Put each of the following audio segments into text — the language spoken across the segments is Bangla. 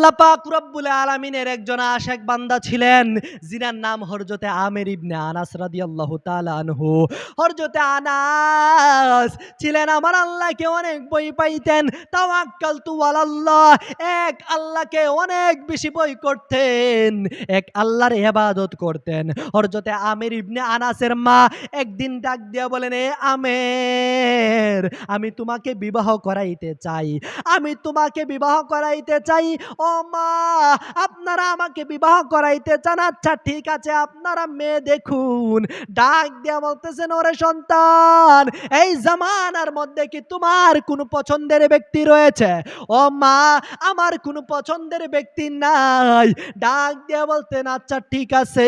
আল্লাহ পাক রব্বুল আলামিনের একজন আশেক বান্দা ছিলেন, যিনার নাম হরজতে আমের ইবনে আনাস রাদিয়াল্লাহু তাআলা আনহু। হরজতে আনাস ছিলেন আমার আল্লাহকে অনেক বই পাইতেন, তাওয়াক্কালতু আলাল্লাহ, এক আল্লাহকে অনেক বেশি বই করতেন, এক আল্লাহর ইবাদত করতেন। হরজতে আমের ইবনে আনাসের মা একদিন ডাক দিয়া বলেন, এ আমের, আমি তোমাকে বিবাহ করাইতে চাই, আমি তোমাকে বিবাহ করাইতে চাই, ও মা, আপনারা আমাকে বিবাহ করাইতে চান? আচ্ছা ঠিক আছে, আপনারা মেয়ে দেখুন। ডাক দিয়া বলতেছেন, ওরে সন্তান, এই জামানার মধ্যে কি তোমার কোনো পছন্দের ব্যক্তি রয়েছে? ও মা, আমার কোনো পছন্দের ব্যক্তি নাই। ডাক দিয়া বলতেন আচ্ছা ঠিক আছে,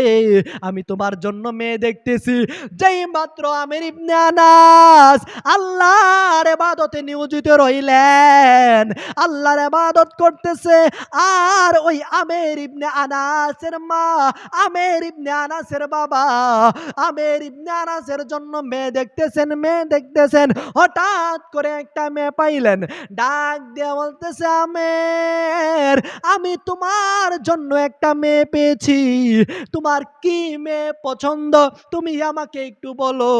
আমি তোমার জন্য মেয়ে দেখতেছি। যেই মাত্র আমির ইবনে আনাস আল্লাহর ইবাদতে নিয়োজিত রইলেন, আল্লাহর ইবাদত করতেছে আর ওই আমের ইবনে আনাসের মা, আমের ইবনে আনাসের বাবা, আমের ইবনে আনাসের জন্য মেয়ে দেখতেছেন মেয়ে দেখতেছেন, হঠাৎ করে একটা মেয়ে পাইলেন। ডাক দিয়ে বলতেছে, আমের, আমি তোমার জন্য একটা মেয়ে পেয়েছি। তোমার কি মেয়ে পছন্দ? তুমি আমাকে একটু বলো।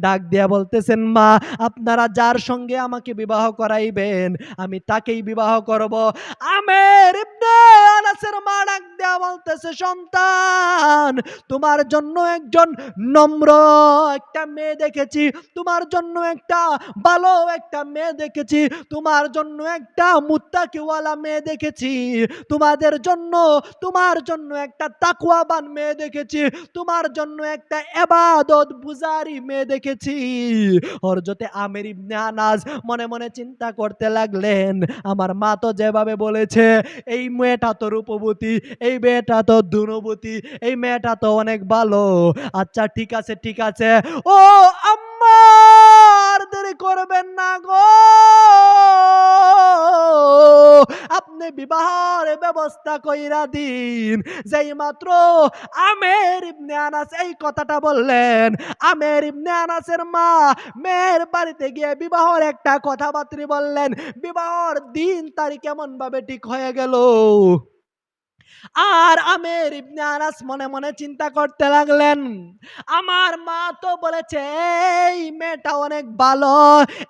ডাক দিয়া বলতেছেন, মা, আপনারা যার সঙ্গে আমাকে বিবাহ করাইবেন, আমি তাকেই বিবাহ করব। আমের তোমার জন্য একজন নম্র একটা মেয়ে দেখেছি, তোমার জন্য একটা ভালো একটা মেয়ে দেখেছি, তোমার জন্য একটা মুত্তাকিওয়ালা মেয়ে দেখেছি, তোমাদের জন্য, তোমার জন্য একটা তাকুয়াবান মেয়ে দেখেছি, তোমার জন্য একটা এবাদত বুজারি মেয়ে দেখেছি। হরজতে আমের ইবনে আনাস মনে মনে চিন্তা করতে লাগলেন, আমার মা তো যেভাবে বলেছে এই মেয়েটা তো রূপবতী, এই মেয়েটা তো দুনবতী, এই মেয়েটা তো অনেক ভালো। আচ্ছা ঠিক আছে ঠিক আছে। ও আম্মা আর দেরি করবেন না গো। আপনি বিবাহের ব্যবস্থা কইরা দিন। যেই মাত্র আমের ইবনে আনাস এই কথাটা বললেন, আমের ইবনে আনাসের মা মেয়ের বাড়িতে গিয়ে বিবাহর একটা কথাবার্তা বললেন, বিবাহর দিন তারিখ কেমন ভাবে ঠিক হয়ে গেল? আর আমের ইবনে আনাস মনে মনে চিন্তা করতে লাগলেন, আমার মা তো বলেছে, এই মেয়েটা অনেক ভালো,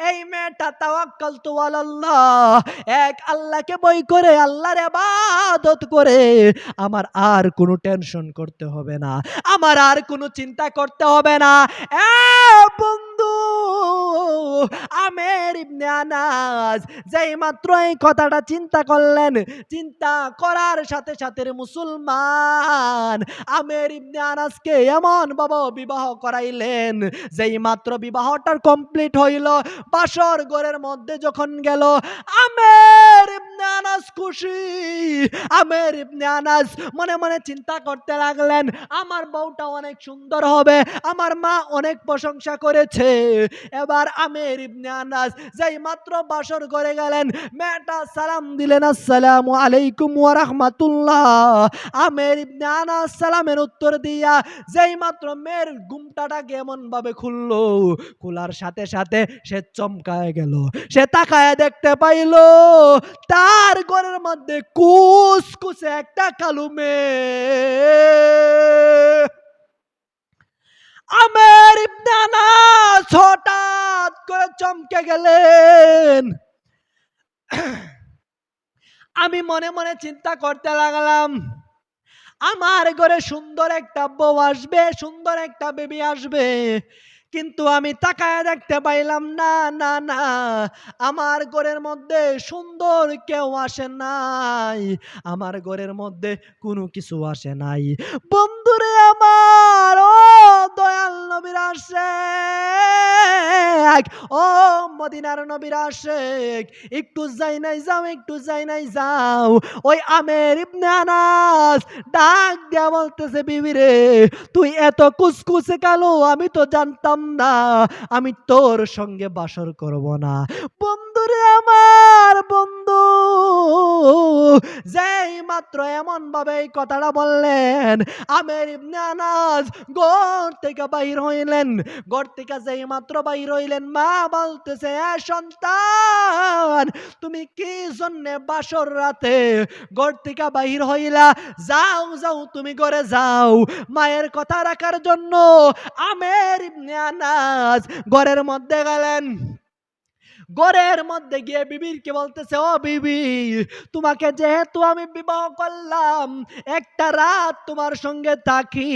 এই মেয়েটা তাওয়াক্কাল তো আল্লাহ এক আল্লাহকে বই করে, আল্লাহর ইবাদত করে, আমার আর কোনো টেনশন করতে হবে না, আমার আর কোনো চিন্তা করতে হবে না। এ বন্ধু আমের ইবনে আনাস, যেই মাত্র এই কথাটা চিন্তা করলেন, চিন্তা করার সাথে সাথে মুসলমান আমের ইবনে আনাসকে এমন বাবা বিবাহ করাইলেন, যেই মাত্র বিবাহটার কমপ্লিট হইল, বাসর ঘরের মধ্যে যখন গেল, আমের ইবনে আনাস খুশি, আমের ইবনে আনাস মনে মনে চিন্তা করতে লাগলেন, আমার বউটা অনেক সুন্দর হবে, আমার মা অনেক প্রশংসা করেছে, এবার আমের ইবনে আনাস যেই মাত্র বাসর ঘরে গেলেন, মেয়েটা সালাম দিলেন, আসসালামু আলাইকুম ওয়া রাহমাতুল্লাহ। আমের ইবনে আনাস সালামের উত্তর দিয়া যেই মাত্র মেয়ের এমন ভাবে খুললো, খোলার সাথে সাথে সে চমকায় গেল, সে তাকায় দেখতে পাইল, তার ঘরের মধ্যে কুসকুসে একটা কালু মেয়ে। আমের ইবনে আনাস হঠাৎ করে চমকে গেলেন। আমি মনে মনে চিন্তা করতে লাগলাম, আমার ঘরে সুন্দর একটা বউ আসবে, সুন্দর একটা বেবি আসবে। কিন্তু আমি তাকায় দেখতে পাইলাম, না না না, আমার ঘরের মধ্যে সুন্দর কেউ আসে নাই। আমার ঘরের মধ্যে কোনো কিছু আসে নাই। বন্ধুরে আমার, ও দয়াল নবীর আসে ও মদিনার নবীর আশেক। একটু যাই নাই যাও, একটু যাই নাই যাও। ওই আমের ইবনে আনাস ডাক দিয়া বলতেছে, বিবি রে, তুই এত কুসকুসে কালো, আমি তো জানতাম না। আমি তোর সঙ্গে বাসর করব না। বন্ধুরে আমার, বন্ধু যেই মাত্র এমন ভাবে এই কথাটা বললেন, আমের থেকে বাহির হইলেন। থেকে যেই মাত্র বাইর হইলেন, মা বলতেছে, "এ সন্তান, তুমি কি জন্যে বাসর রাতে ঘর থেকে বাহির হইলা? যাও যাও, তুমি ঘরে যাও। মায়ের কথা রাখার জন্য আমের ইবনে আনাস ঘরের মধ্যে গেলেন। ঘরের মধ্যে গিয়ে বিবিরকে বলতেছে, ও বিবি, তোমাকে যেহেতু আমি বিবাহ করলাম, একটা রাত তোমার সঙ্গে থাকি।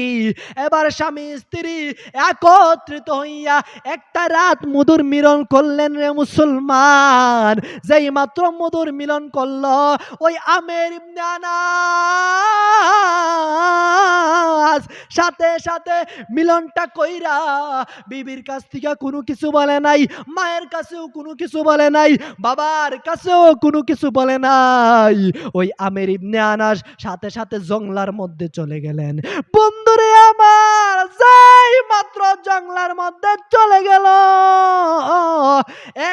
এবার স্বামী স্ত্রী একত্রিত হইয়া একটা রাত মধুর মিলন করলেন রে মুসলমান। যেই মাত্র মধুর মিলন করল, ওই আমের আনাস সাথে সাথে মিলনটা কইরা বিবির কাছ থেকে কোনো কিছু বলে নাই, মায়ের কাছেও কোনো কিছু বলে নাই। বাবার কাছেও কোনো কিছু বলে নাই। ওই আমের ইবনে আনাস সাথে সাথে জংলার মধ্যে চলে গেলেন। যাই মাত্র জংলার মধ্যে চলে গেল।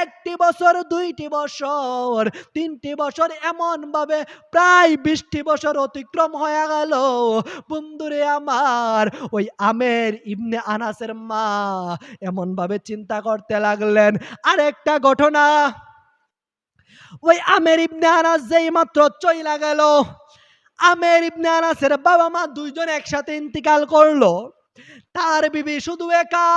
একটি বছর, দুইটি বছর, তিনটি বছর এমন ভাবে প্রায় বিশটি বছর অতিক্রম হয়ে গেল। বন্ধুরে আমার, ওই আমের ইবনে আনাসের মা এমন ভাবে চিন্তা করতে লাগলেন, আরেকটা ঘটনা। ওই আমের ইবনে আনাস যেই মাত্র চইলা গেল, আমের ইবনে আনাসের বাবা মা দুইজন একসাথে ইন্তিকাল করল। তার বিবি শুধু একা।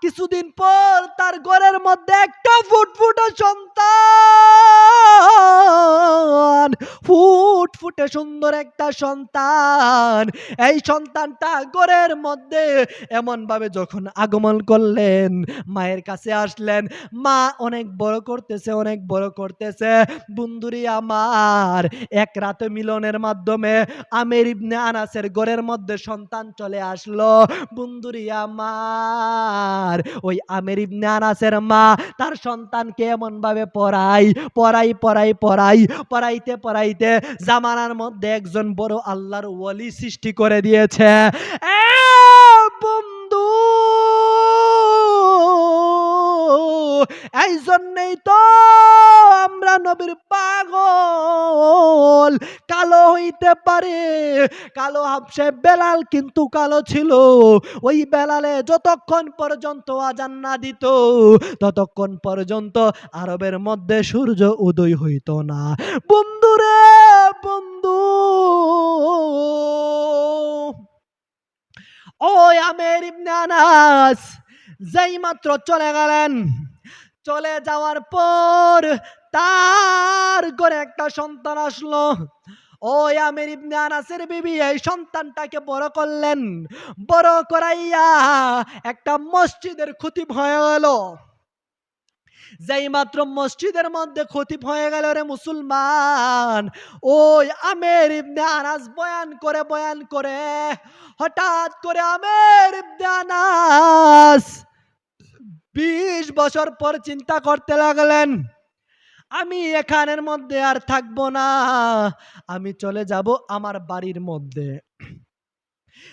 কিছুদিন পর তার ঘরের মধ্যে একটা ফুটফুটে সন্তান। ফুটফুটে সুন্দর একটা সন্তান। এই সন্তানটা ঘরের মধ্যে এমন ভাবে যখন আগমন করলেন, মায়ের কাছে আসলেন, মা, অনেক বড় করতেছে, অনেক বড় করতেছে। বন্ধুরি আমার, এক রাতে মিলনের মাধ্যমে আমের ইবনে আনাসের ঘরের মধ্যে সন্তান চলে আসলো। বন্ধুরি আমার, ওই আমের ইবনে আনাসের মা তার সন্তানকে এমন ভাবে পড়াই পড়াই পড়াই পড়াই পড়াইতে পড়াইতে জামানার মধ্যে একজন বড় আল্লাহর ওয়ালি সৃষ্টি করে দিয়েছে। এই জন্যই তো আমরা নবীর পাগল। কালো হইতে পারে, কালো হাফসে বেলাল কিন্তু কালো ছিল। ওই বেলালে যতক্ষণ পর্যন্ত আজান না দিত, ততক্ষণ পর্যন্ত আরবের মধ্যে সূর্য উদয় হইত না। বন্ধুরে, বন্ধু! ও আমের ইবনে আনাস যেই মাত্র চলে গেলেন চলে যাওয়ার পর তার ঘরে একটা সন্তান আসলো। ওই আমের ইবনে আনাসের বিবি এই সন্তানটাকে বড় করলেন। বড় করাইয়া একটা মসজিদের খতিব হয়ে গেল। যেই মাত্র মসজিদের মধ্যে খতিব হয়ে গেল রে মুসলমান, ওই আমের ইবনে আনাস বয়ান করে বয়ান করে, হঠাৎ করে আমের ইবনে আনাস বিশ বছর পর চিন্তা করতে লাগলেন, আমি এখানের মধ্যে আর থাকব না, আমি চলে যাব আমার বাড়ির মধ্যে।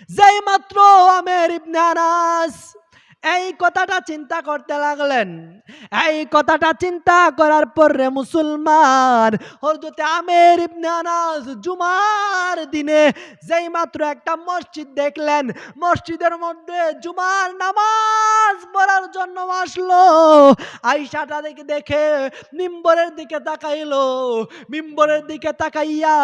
যেই মাত্র আমের ইবনে আনাস এই কথাটা চিন্তা করতে লাগলেন। এই কথাটা চিন্তা করার পর মুসলমান হযরতে আমের ইবনে আনাস জুমার দিনে যেই মাত্র একটা মসজিদ দেখলেন, মসজিদের মধ্যে জুমার নামাজ পড়ার জন্য আসলো। আইসাটা দেখে দেখে মিম্বরের দিকে তাকাইলো। মিম্বরের দিকে তাকাইয়া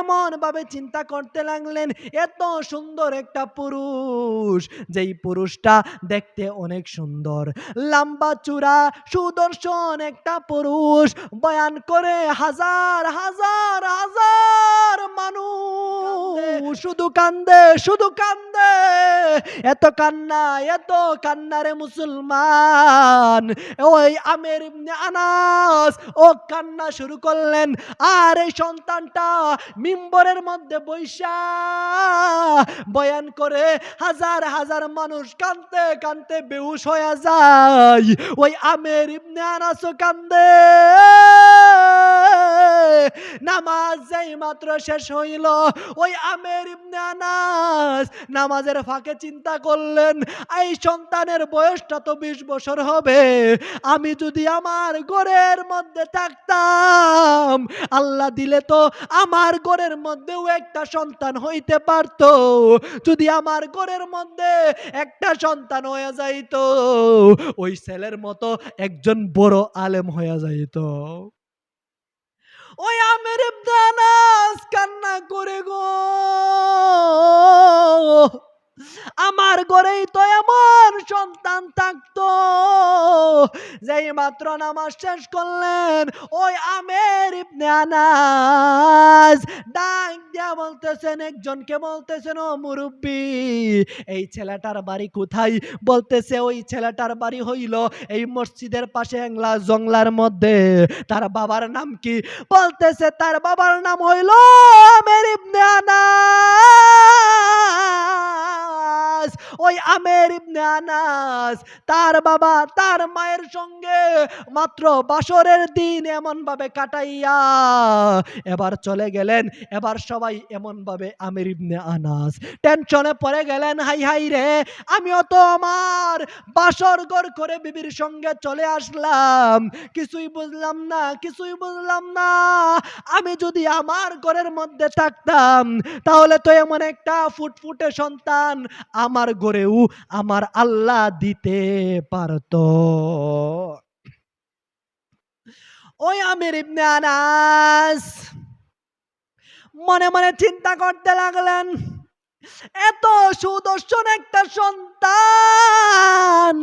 এমন ভাবে চিন্তা করতে লাগলেন, এত সুন্দর একটা পুরুষ। যেই পুরুষটা দেখতে অনেক সুন্দর। লম্বা চূড়া সুদর্শন একটা পুরুষ বয়ান করে হাজার হাজার হাজার মানুষ। শুধু কান্দে শুধু কান্দে। এত কান্না, এত কান্নারে মুসলমান। ওই আমের আনাস, ও কান্না শুরু করলেন। আর এই সন্তানটা মিম্বরের মধ্যে বৈশা বয়ান করে, হাজার হাজার মানুষ কানতে কানতে বেহুশ হয়ে যায়। ওই আমের ইবনে আনাসও কান্দে। নামাজ যেই মাত্র শেষ হইল। ওই আমের ইবনে আনাস নামাজের ফাঁকে চিন্তা করলেন, এই সন্তানের বয়সটা তো বিশ বছর হবে। আমি যদি আমার ঘরের মধ্যে থাকতাম, আল্লাহ দিলে তো আমার ঘরের মধ্যেও একটা সন্তান হইতে পারত। যদি আমার ঘরের মধ্যে একটা সন্তান হয়ে যাইত, ওই ছেলের মতো একজন বড় আলেম হয়ে যাইত। ওই আমের দানাস কান্না করে গো। আমার ঘরেই তো এমন সন্তান থাকতো, যেই মাত্র নামাজ শেষ করলেন, ওই আমের ইবনে আনাস ডাক দিয়া বলতেছেন, একজনকে বলতেছেন, ও মুরব্বী, এই ছেলেটার বাড়ি কোথায়? বলতেছে, ওই ছেলেটার বাড়ি হইল এই মসজিদের পাশে এংলা জংলার মধ্যে। তার বাবার নাম কি? বলতেছে, তার বাবার নাম হইল আমের ইবনে ওই আমের ইবনে আনাস, তার বাবা তার মায়ের সঙ্গে মাত্র বাসরের দিন এমন ভাবে কাটাইয়া এবার চলে গেলেন। এবার সবাই এমন ভাবে আমের ইবনে আনাস। টেনশনে পড়ে গেলেন, হাই হাই রে, আমিও তো আমার বাসর ঘর করে বিবির সঙ্গে চলে আসলাম। কিছুই বুঝলাম না, কিছুই বুঝলাম না। আমি যদি আমার ঘরের মধ্যে থাকতাম, তাহলে তো এমন একটা ফুটফুটে সন্তান আমার ঘরেও আমার আল্লাহ দিতে পারতো। ওই আমির ইবনে আনাস মনে মনে চিন্তা করতে লাগলেন, এত সুদর্শন একটা সন্তান,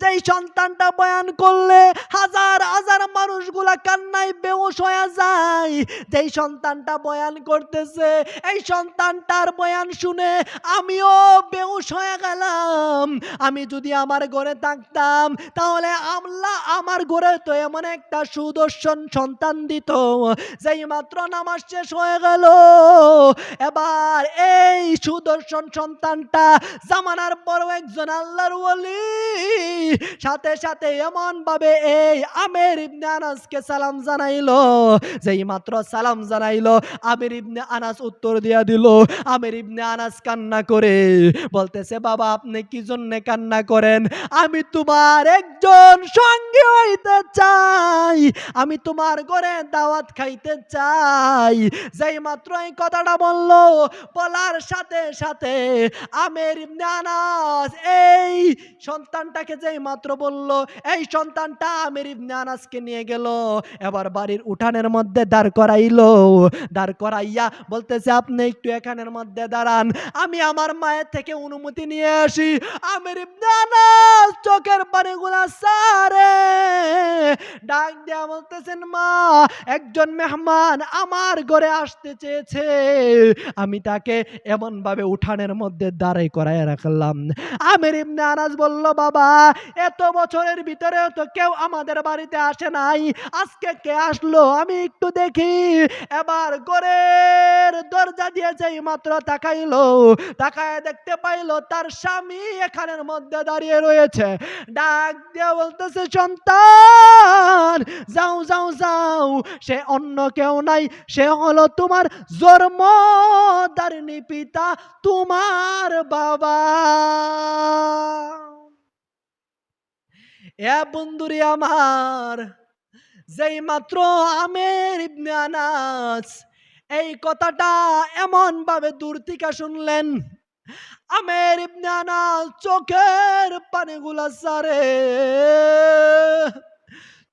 যেই সন্তানটা বয়ান করলে হাজার হাজার মানুষগুলা কান্নায় বেউস হয়ে যায়। যেই সন্তানটা বয়ান করতেছে, এই সন্তানটার বয়ান শুনে আমিও বেউস হয়ে গেলাম আমি যদি আমার ঘরে থাকতাম, তাহলে আল্লাহ আমার ঘরে তো এমন একটা সুদর্শন সন্তান দিত। যেই মাত্র নামাজ শেষ হয়ে গেল, এবার এই সুদর্শন সন্তানটা জামানার বড় একজন আল্লাহর ওলি, সাথে সাথে এমন ভাবে এই আমের ইবনে আনাসকে সালাম জানাইলো। যেই মাত্র সালাম জানাইলো, আমির ইবনে আনাস উত্তর দিয়া দিল, আমির ইবনে আনাস কান্না করে বলতেছে, বাবা, আপনি কি জন্যে কান্না করেন, আমি তোমার একজন সঙ্গী হইতে চাই, আমি তোমার ঘরে দাওয়াত খাইতে চাই। যেই মাত্র এই কথাটা বলল, বলার সাথে সাথে আমের আনাস এই সন্তানটাকে যেই মাত্র বলল, এই সন্তানটা আমের ইবনে আনাসকে নিয়ে গেল, এবার বাড়ির উঠানের মধ্যে দাঁড় করাইলো। দাঁড় করাইয়া বলতেছে, আপনি একটু এখানের মধ্যে দাঁড়ান, আমি আমার মায়ের থেকে অনুমতি নিয়ে আসি আমের ইবনে আনাস চোখের পানিগুলা সারে। ডাক দেয়া বলতেছেন, মা, একজন মেহমান আমার ঘরে আসতে চেয়েছে। আমি তাকে এমন ভাবে উঠানের মধ্যে দাঁড়াই করায় রাখলাম। আমের ইবনে আনাস বলল, বাবা, এত বছরের ভিতরে তো কেউ আমাদের বাড়িতে আসে নাই। আজকে কে আসলো? আমি একটু দেখি। এবার ঘরের দরজা দিয়ে যেই মাত্র তাকাইলো, তাকায় দেখতে পাইলো তার স্বামী এখানের মধ্যে দাঁড়িয়ে রয়েছে। ডাক দিয়ে বলতেছে, সন্তান, যাও যাও যাও। সে অন্য কেউ নাই। সে হলো তোমার জন্মদারিণী পিতা, তোমার বাবা। এ বন্ধুরি আমার, যেই মাত্র আমের ইবনে আনাস, এই কথাটা এমন ভাবে দূর থেকে শুনলেন। আমের ইবনে আনাস চোখের পানিগুলা সারে।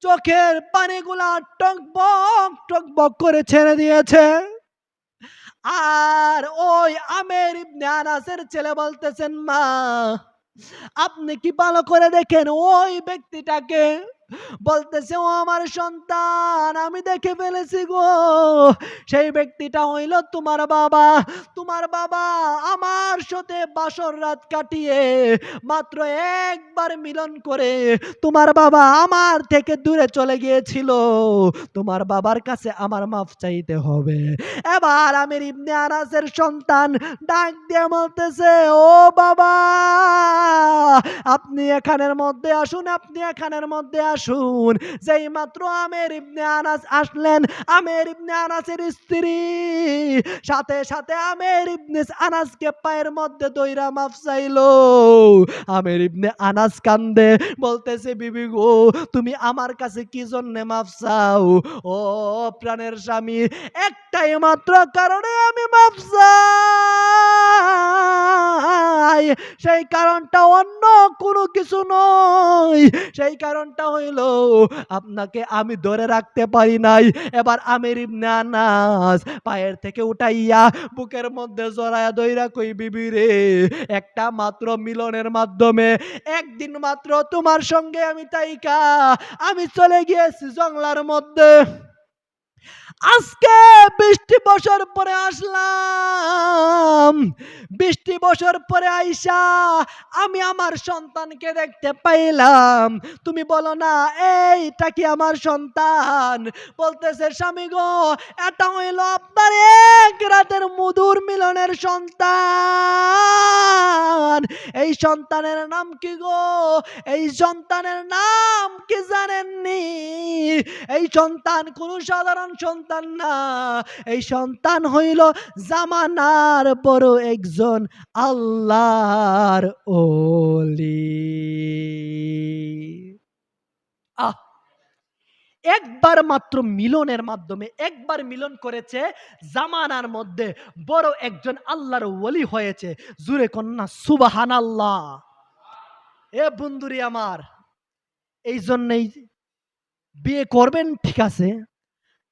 চোখের পানিগুলা টকবক টকবক করে ছেড়ে দিয়েছে। আর ওই আমের ইবনে আনাসের ছেলে বলতেছেন, মা, আপনি কি ভালো করে দেখেন ওই ব্যক্তিটাকে বলতেছে, ও আমার সন্তান, আমি দেখে ফেলেছি গো। সেই ব্যক্তিটা হইল তোমার বাবা। তোমার বাবা আমার সাথে বাসর রাত কাটিয়ে মাত্র একবার মিলন করে তোমার বাবা আমার থেকে দূরে চলে গিয়েছিল। তোমার বাবার কাছে আমার মাফ চাইতে হবে। এবার আমির ইবনে আনাসের সন্তান ডাক দিয়ে বলতেছে, ও বাবা, আপনি এখানের মধ্যে আসুন, আপনি এখানের মধ্যে আসুন আসুন। যেই মাত্র আমের ইবনে আনাস আসলেন, আমের ইবনে আনাসের স্ত্রী। সাথে সাথে আমের ইবনে আনাসকে পায়ের মধ্যে দইরা মাফ চাইলো আমের ইবনে আনাস কান্দে, বলতেছে, বিবি গো, তুমি আমার কাছে কি জন্য মাফ চাও ও প্রাণের স্বামী, একটাই মাত্র কারণে আমি মাফ চাই সেই কারণটা অন্য কোনো কিছু নয়। সেই কারণটা হইল, আপনাকে আমি ধরে রাখতে পারি নাই। এবার আমির ইবনে পায়ের থেকে উঠাইয়া বুকের মধ্যে জড়ায়া দইরা কই, বিবি রে, একটা মাত্র মিলনের মাধ্যমে, একদিন মাত্র তোমার সঙ্গে আমি তাইকা, আমি চলে গিয়েছি জংলার মধ্যে। আজকে বৃষ্টি বছর পরে আসলাম। বৃষ্টি বছর পরে আইসা আমি আমার সন্তানকে দেখতে পাইলাম। তুমি বলো না, এইটা কি আমার সন্তান? বলতেছে, স্বামী গো, এটা হইল আপনার এক রাতের মধুর মিলনের সন্তান। এই সন্তানের নাম কি গো? এই সন্তানের নাম কি জানেননি? এই সন্তান কোন সাধারণ সন্তান না। এই সন্তান হইল জামানার বড় একজন আল্লাহর ওলি। আহ! একবার মাত্র মিলনের মাধ্যমে, একবার মিলন করেছে, জামানার মধ্যে বড় একজন আল্লাহর ওলি হয়েছে। জুরে কন্যা সুবাহান আল্লাহ এ বন্ধুরি আমার এই জন্যই বিয়ে করবেন, ঠিক আছে?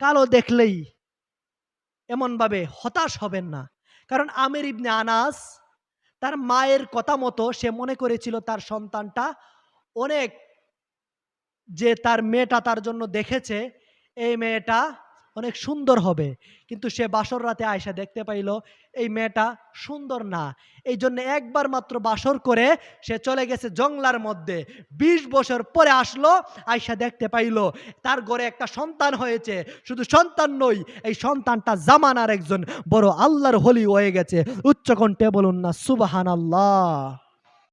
কালো দেখলেই এমনভাবে হতাশ হবেন না। কারণ আমির ইবনে আনাস তার মায়ের কথা মতো সে মনে করেছিল তার সন্তানটা অনেক যে তার মেয়েটা তার জন্য দেখেছে, এই মেয়েটা অনেক সুন্দর হবে। কিন্তু সে বাসর রাতে আয়সা দেখতে পাইল, এই মেয়েটা সুন্দর না। এই জন্য একবার মাত্র বাসর করে সে চলে গেছে জংলার মধ্যে। ২০ বছর পরে আসলো আয়সা দেখতে পাইল, তার ঘরে একটা সন্তান হয়েছে। শুধু সন্তান নই এই সন্তানটা জামানার একজন বড় আল্লাহর হলি হয়ে গেছে। উচ্চকণ্ঠে বলুন না সুবাহান আল্লাহ